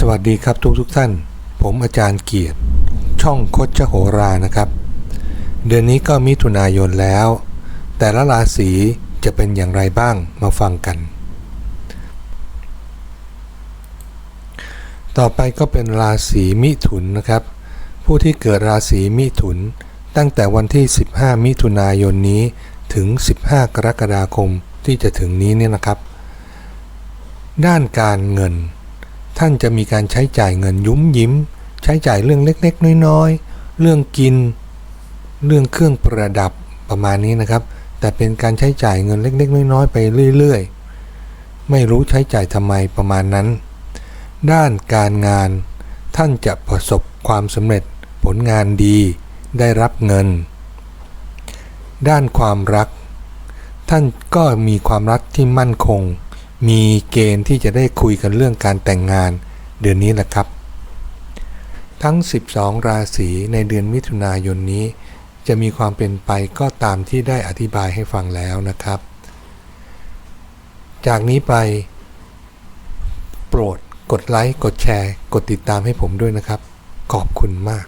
สวัสดีครับทุกทุกท่าน ผมอาจารย์เกียรติ ช่องคดชโหรานะครับ เดือนนี้ก็มิถุนายนแล้ว แต่ละราศีจะเป็นอย่างไรบ้างมาฟังกัน ต่อไปก็เป็นราศีมิถุนนะครับ ผู้ที่เกิดราศีมิถุน ตั้งแต่วันที่ 15 มิถุนายนนี้ถึง 15 กรกฎาคมที่จะถึงนี้เนี่ยนะครับ ด้านการเงิน ท่านจะมีการใช้จ่ายเงินยุ้มยิ้ม ใช้จ่ายเรื่องเล็กๆ น้อยๆ เรื่องกิน เรื่องเครื่องประดับประมาณนี้นะครับ แต่เป็นการใช้จ่ายเงินเล็กๆ น้อยๆ ไปเรื่อยๆ ไม่รู้ใช้จ่ายทำไมประมาณนั้น ด้านการงาน ท่านจะประสบความสำเร็จผลงานดีได้รับเงิน ด้านความรัก ท่านก็มีความรักที่มั่นคง มีเกณฑ์ที่จะได้คุยกันเรื่องการแต่งงานเดือนนี้แหละครับ ทั้ง 12 ราศีในเดือนมิถุนายนนี้ จะมีความเป็นไปก็ตามที่ได้อธิบายให้ฟังแล้วนะครับ จากนี้ไป โปรดกดไลค์ กดแชร์ กดติดตามให้ผมด้วยนะครับ ขอบคุณมาก